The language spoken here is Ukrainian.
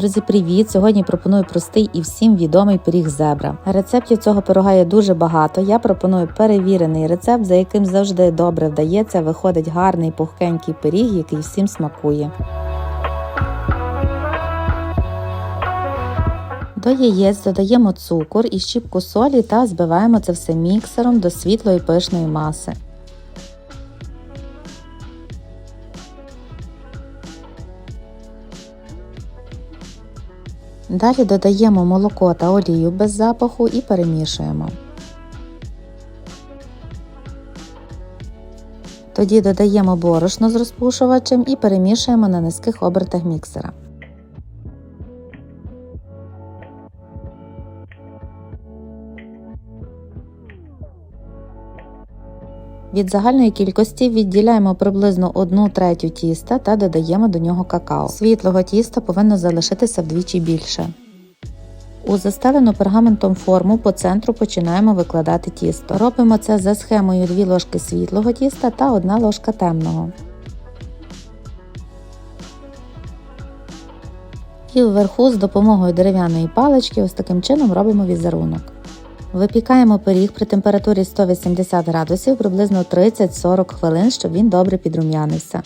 Друзі, привіт! Сьогодні пропоную простий і всім відомий пиріг зебра. Рецептів цього пирога є дуже багато. Я пропоную перевірений рецепт, за яким завжди добре вдається. Виходить гарний пухкенький пиріг, який всім смакує. До яєць додаємо цукор і щіпку солі та збиваємо це все міксером до світлої пишної маси. Далі додаємо молоко та олію без запаху і перемішуємо. Тоді додаємо борошно з розпушувачем і перемішуємо на низьких обертах міксера. Від загальної кількості відділяємо приблизно 1 третю тіста та додаємо до нього какао. Світлого тіста повинно залишитися вдвічі більше. У застелену пергаментом форму по центру починаємо викладати тісто. Робимо це за схемою 2 ложки світлого тіста та 1 ложка темного. І вверху з допомогою дерев'яної палички ось таким чином робимо візерунок. Випікаємо пиріг при температурі 180 градусів приблизно 30-40 хвилин, щоб він добре підрум'янився.